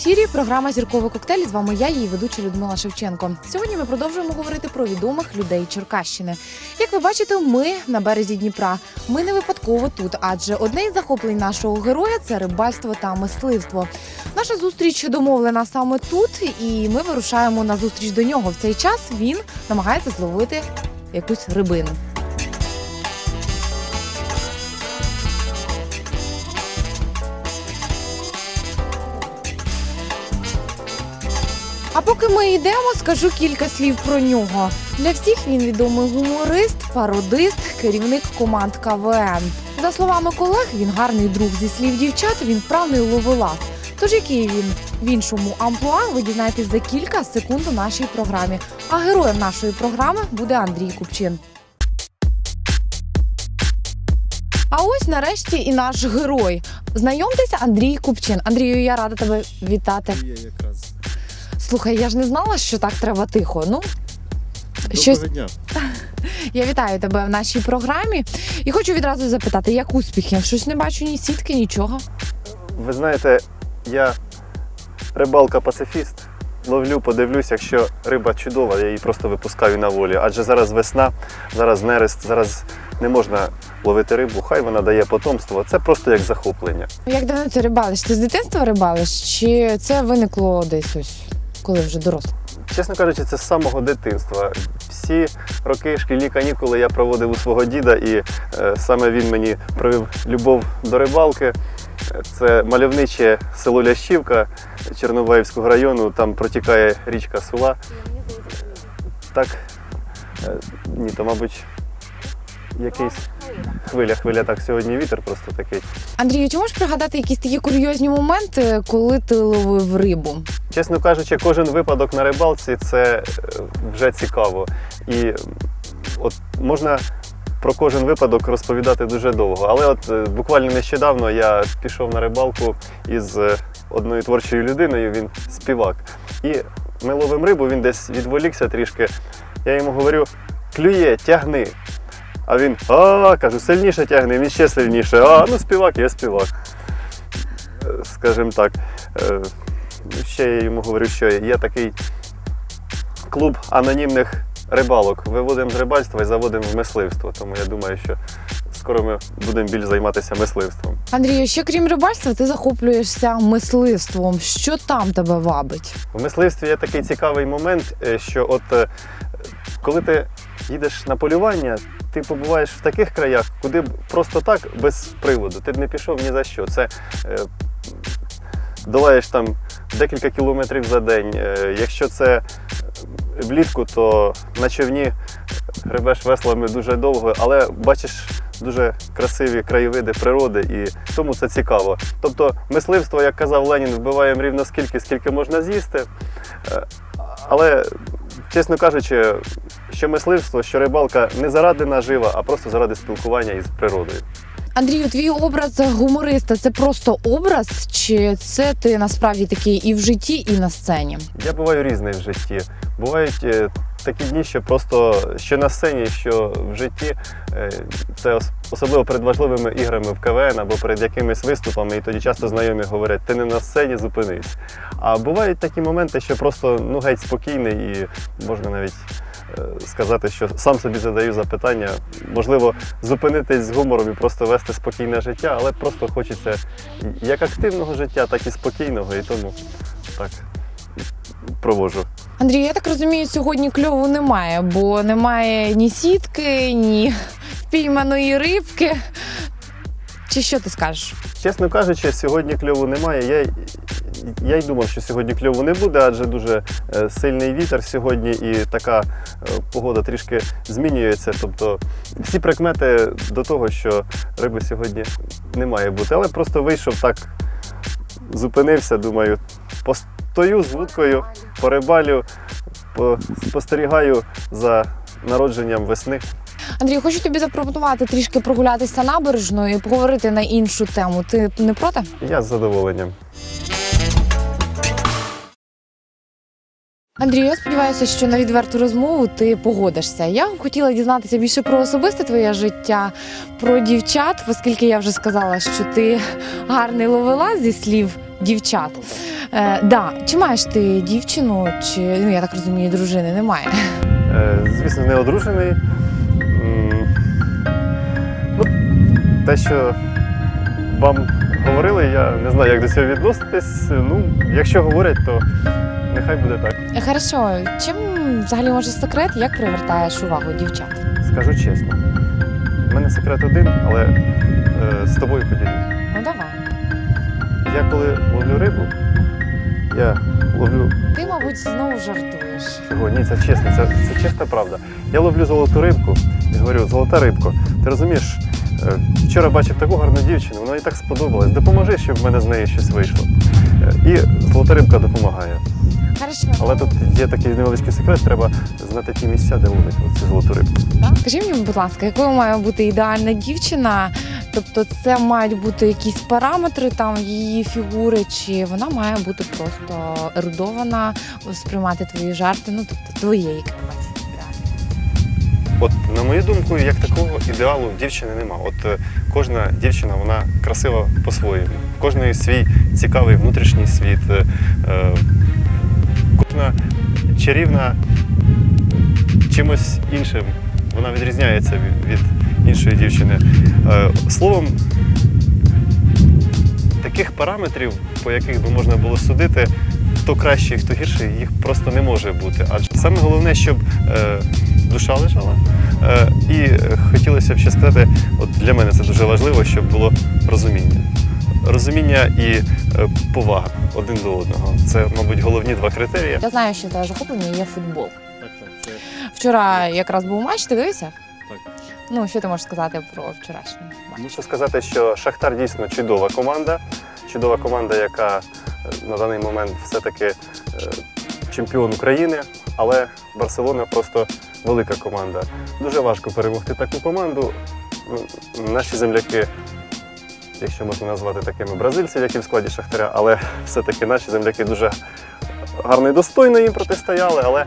ефірі програма Зірковий коктейль. З вами я, її ведуча Людмила Шевченко. Сьогодні ми продовжуємо говорити про відомих людей Черкащини. Як ви бачите, ми на березі Дніпра. Ми не випадково тут, адже одне із захоплень нашого героя це рибальство та мисливство. Наша зустріч домовлена саме тут, і ми вирушаємо на зустріч до нього. В цей час він намагається зловити якусь рибину. Ми йдемо, скажу кілька слів про нього. Для всіх він відомий гуморист, пародист, керівник команд КВН. За словами колег, він гарний друг зі слів дівчат, він вправний ловелас. Тож який він в іншому амплуа, ви дізнаєтесь за кілька секунд у нашій програмі. А героєм нашої програми буде Андрій Купчин. А ось нарешті і наш герой. Знайомтеся, Андрій Купчин. Андрію, я рада тебе вітати. Є якраз. Слухай, я ж не знала, що так треба тихо. Ну Доброго щось дня. я вітаю тебе в нашій програмі і хочу відразу запитати, як успіхи? Щось не бачу ні сітки, нічого. Ви знаєте, я рибалка-пацифіст. Ловлю, подивлюсь, якщо риба чудова, я її просто випускаю на волі. Адже зараз весна, зараз нерест, зараз не можна ловити рибу, хай вона дає потомство. Це просто як захоплення. Як давно ти рибалиш? Ти з дитинства рибалиш? Чи це виникло десь ось, коли вже дорослий? Чесно кажучи, це з самого дитинства. Всі роки шкільні канікули я проводив у свого діда, і е, саме він мені привив любов до рибалки. Це мальовниче село Лящівка Чернобаївського району, там протікає річка Сула. Так, е, ні, то, мабуть, якийсь хвиля, хвиля так сьогодні вітер просто такий. Андрію, чи можеш пригадати якісь такі курйозні моменти, коли ти ловив рибу? Чесно кажучи, кожен випадок на рибалці це е, вже цікаво. І от можна про кожен випадок розповідати дуже довго. Але от е, буквально нещодавно я пішов на рибалку із е, одною творчою людиною, він співак. І ми ловимо рибу, він десь відволікся трішки. Я йому говорю: клює, тягни. А він а, кажу, сильніше тягни, він ще сильніше. А, ну співак, я співак. Е, Скажімо так. Е, Ще я йому говорю, що є такий клуб анонімних рибалок. Виводимо з рибальства і заводимо в мисливство. Тому я думаю, що скоро ми будемо більш займатися мисливством. Андрію, ще крім рибальства, ти захоплюєшся мисливством. Що там тебе вабить? В мисливстві є такий цікавий момент, е, що от коли ти їдеш на полювання, ти побуваєш в таких краях, куди просто так, без приводу, ти б не пішов ні за що. Це е, долаєш там декілька кілометрів за день. Е, якщо це влітку, то на човні гребеш веслами дуже довго, але бачиш дуже красиві краєвиди природи, і тому це цікаво. Тобто, мисливство, як казав Ленін, вбиваємо рівно скільки, скільки можна з'їсти. Е, Але, чесно кажучи, що мисливство, що рибалка не заради нажива, а просто заради спілкування із природою. Андрію, твій образ гумориста це просто образ, чи це ти насправді такий і в житті, і на сцені? Я буваю різний в житті. Бувають е, такі дні, що просто що на сцені, що в житті. Е, Це ос- особливо перед важливими іграми в КВН або перед якимись виступами, і тоді часто знайомі говорять, ти не на сцені, зупинись. А бувають такі моменти, що просто ну геть спокійний і можна навіть. Е, Сказати, що сам собі задаю запитання, можливо, зупинитись з гумором і просто вести спокійне життя, але просто хочеться як активного життя, так і спокійного, і тому так проводжу. Андрій, я так розумію, сьогодні кльову немає, бо немає ні сітки, ні впійманої рибки. Чи що ти скажеш? Чесно кажучи, сьогодні кльову немає. Я, я й думав, що сьогодні кльову не буде, адже дуже е, сильний вітер сьогодні і така е, погода трішки змінюється. Тобто всі прикмети до того, що риби сьогодні не має бути. Але просто вийшов так, зупинився, думаю, постою з вудкою, порибалю, по- спостерігаю за народженням весни. Андрій, хочу тобі запропонувати трішки прогулятися набережною і поговорити на іншу тему. Ти не проти? Я з задоволенням. Андрій, я сподіваюся, що на відверту розмову ти погодишся. Я хотіла дізнатися більше про особисте твоє життя, про дівчат, оскільки я вже сказала, що ти гарний ловелас зі слів дівчат. Е, да. Чи маєш ти дівчину, чи ну я так розумію, дружини немає? Е, Звісно, не одружений. Ну, те, що вам говорили, я не знаю, як до цього відноситись. Ну, якщо говорять, то нехай буде так. Хорошо, чим взагалі може секрет, як привертаєш увагу дівчат? Скажу чесно. У мене секрет один, але е, з тобою поділюсь. Ну давай. Я коли ловлю рибу, я ловлю Ти, мабуть, знову жартуєш. Чого? Ні, це чесно, це, це чиста правда. Я ловлю золоту рибку і говорю, золота рибко, ти розумієш, е, вчора бачив таку гарну дівчину, вона і так сподобалась. Допоможи, щоб в мене з неї щось вийшло. Е, І золота рибка допомагає. Хорошо. Але тут є такий невеличкий секрет, треба знати ті місця, де ловить цю золоту рибку. Так? Скажи мені, будь ласка, якою має бути ідеальна дівчина? Тобто це мають бути якісь параметри там її фігури, чи вона має бути просто ерудована, сприймати твої жарти, ну тобто твоє, яке ти. От, на мою думку, як такого ідеалу в дівчини нема. От е, кожна дівчина вона красива по-своєму. В кожної свій цікавий внутрішній світ. е, е, Кожна чарівна чимось іншим. Вона відрізняється від, іншої дівчини. Е, Словом, таких параметрів, по яких би можна було судити, хто кращий, хто гірший, їх просто не може бути. Адже саме головне, щоб е, душа лежала. Е, і хотілося б ще сказати, от для мене це дуже важливо, щоб було розуміння. Розуміння і е, повага один до одного. Це, мабуть, головні два критерії. Я знаю, що твоє захоплення є футбол. Так, так, це Вчора якраз був матч, ти дивився? так. Ну, що ти можеш сказати про вчорашній матч? Мушу сказати, що Шахтар дійсно чудова команда. Чудова команда, яка е, на даний момент все-таки е, чемпіон України, але Барселона просто велика команда. Дуже важко перемогти таку команду. Наші земляки, якщо можна назвати такими бразильців, які в складі Шахтаря, але все-таки наші земляки дуже гарно і достойно їм протистояли, але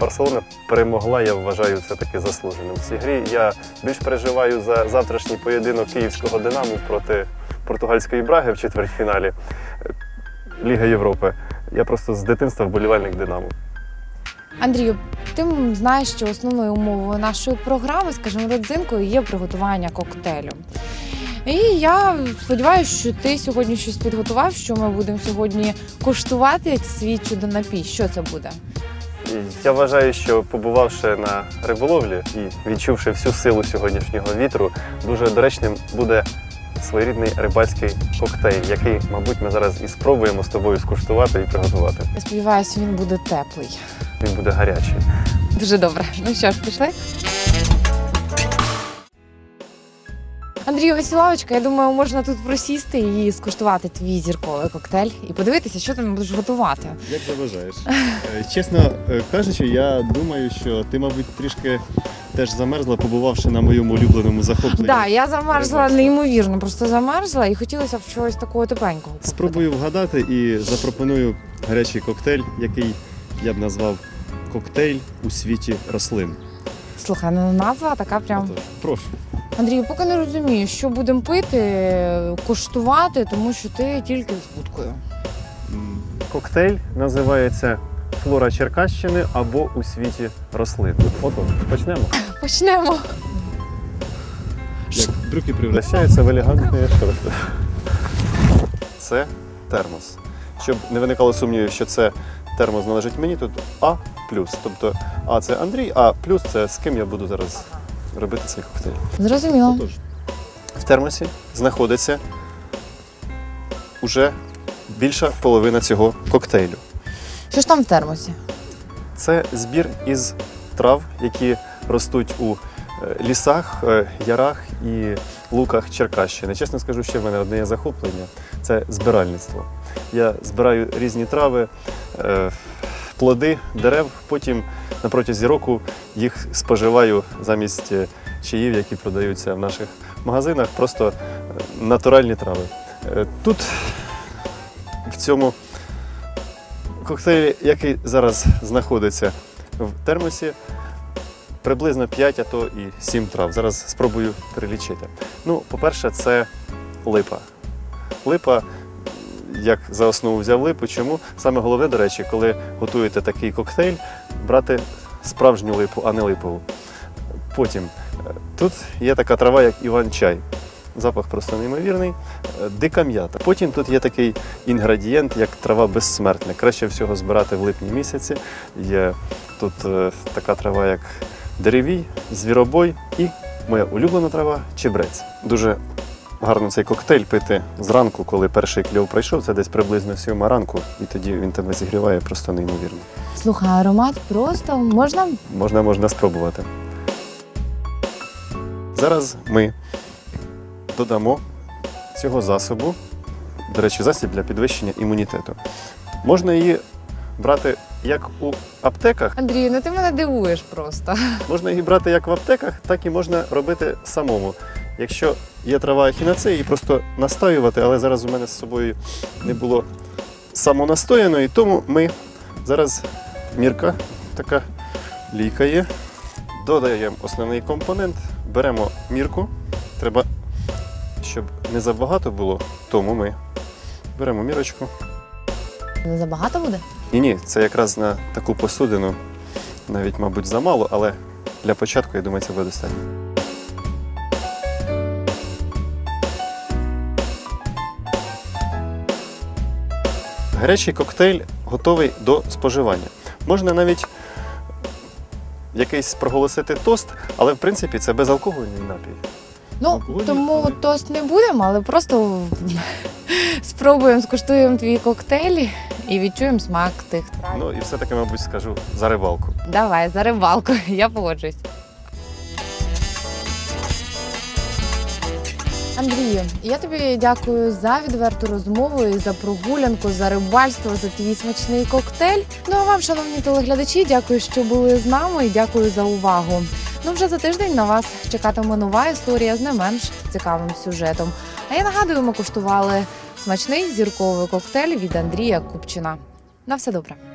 Барселона перемогла, я вважаю, це таки заслуженим. В цій грі я більш переживаю за завтрашній поєдинок київського Динамо проти португальської Браги в четвертьфіналі Ліги Європи. Я просто з дитинства вболівальник Динамо. Андрію, ти знаєш, що основною умовою нашої програми, скажімо, родзинкою є приготування коктейлю. І я сподіваюся, що ти сьогодні щось підготував, що ми будемо сьогодні коштувати як свій чудо-напій. Що це буде? Я вважаю, що побувавши на риболовлі і відчувши всю силу сьогоднішнього вітру, дуже доречним буде своєрідний рибальський коктейль, який, мабуть, ми зараз і спробуємо з тобою скуштувати і приготувати. Я сподіваюся, він буде теплий. Він буде гарячий. Дуже добре. Ну що ж, пішли? Андрію Василовичка, я думаю, можна тут просісти і скуштувати твій зірковий коктейль і подивитися, що ти будеш готувати. Як заважаєш? Е, Чесно е, кажучи, я думаю, що ти, мабуть, трішки теж замерзла, побувавши на моєму улюбленому захопленні. Так, я замерзла неймовірно, просто замерзла і хотілося б чогось такого тепленького. Спробую вгадати і запропоную гарячий коктейль, який я б назвав коктейль у світі рослин. Слухай, ну назва така прям. Прошу. Андрію, поки не розумію, що будемо пити, коштувати, тому що ти тільки з будкою. Коктейль називається Флора Черкащини або у світі рослин. Отож, почнемо. Почнемо. Як брюки привлекли. В елегантний шорт. Це термос. Щоб не виникало сумнівів, що це термос належить мені, тут А плюс. Тобто А це Андрій, а плюс це з ким я буду зараз робити цей коктейль. Зрозуміло. Отож, В термосі знаходиться уже більша половина цього коктейлю. Що ж там в термосі? Це збір із трав, які ростуть у е, лісах, е, ярах і луках Черкащини. Чесно скажу, ще в мене одне є захоплення це збиральництво. Я збираю різні трави, е, плоди дерев, потім на протязі року їх споживаю замість е, чаїв, які продаються в наших магазинах, просто е, натуральні трави. Е, Тут в цьому коктейлі, який зараз знаходиться в термосі, приблизно 5, а то і 7 трав. Зараз спробую перелічити. Ну, по-перше, це липа. Липа, як за основу взяв липу. Чому? Саме головне, до речі, коли готуєте такий коктейль, брати справжню липу, а не липову. Потім е, тут є така трава, як Іван-чай. Запах просто неймовірний. Е, Дика м'ята. Потім тут є такий інгредієнт, як трава безсмертна. Краще всього збирати в липні місяці. Є тут е, така трава, як деревій, звіробой і моя улюблена трава чебрець. Дуже гарно цей коктейль пити зранку, коли перший кльов пройшов. Це десь приблизно сьома ранку, і тоді він тебе зігріває просто неймовірно. Слухай, аромат просто можна Можна, можна спробувати. Зараз ми додамо цього засобу, до речі, засіб для підвищення імунітету. Можна її брати як у аптеках, Андрію, ну ти мене дивуєш просто. можна її брати як в аптеках, так і можна робити самому. Якщо є трава ехінацеї, її просто настоювати, але зараз у мене з собою не було самонастояної, тому ми зараз мірка така лійка є. Додаємо основний компонент, беремо мірку. Треба, щоб не забагато було, тому ми беремо мірочку. Не забагато буде? Ні, ні, це якраз на таку посудину, навіть, мабуть, замало, але для початку, я думаю, це буде достатньо. Гарячий коктейль готовий до споживання. Можна навіть якийсь проголосити тост, але в принципі це безалкогольний напій. Ну, Алкогольний, тому але- тост не будемо, але просто спробуємо, скуштуємо твій коктейль і відчуємо смак тих трав. Ну і все-таки, мабуть, скажу за рибалку. Давай, за рибалку, я погоджуюсь. Андрію, я тобі дякую за відверту розмову і за прогулянку, за рибальство, за твій смачний коктейль. Ну а вам, шановні телеглядачі, дякую, що були з нами і дякую за увагу. Ну вже за тиждень на вас чекатиме нова історія з не менш цікавим сюжетом. А я нагадую, ми куштували смачний зірковий коктейль від Андрія Купчина. На все добре.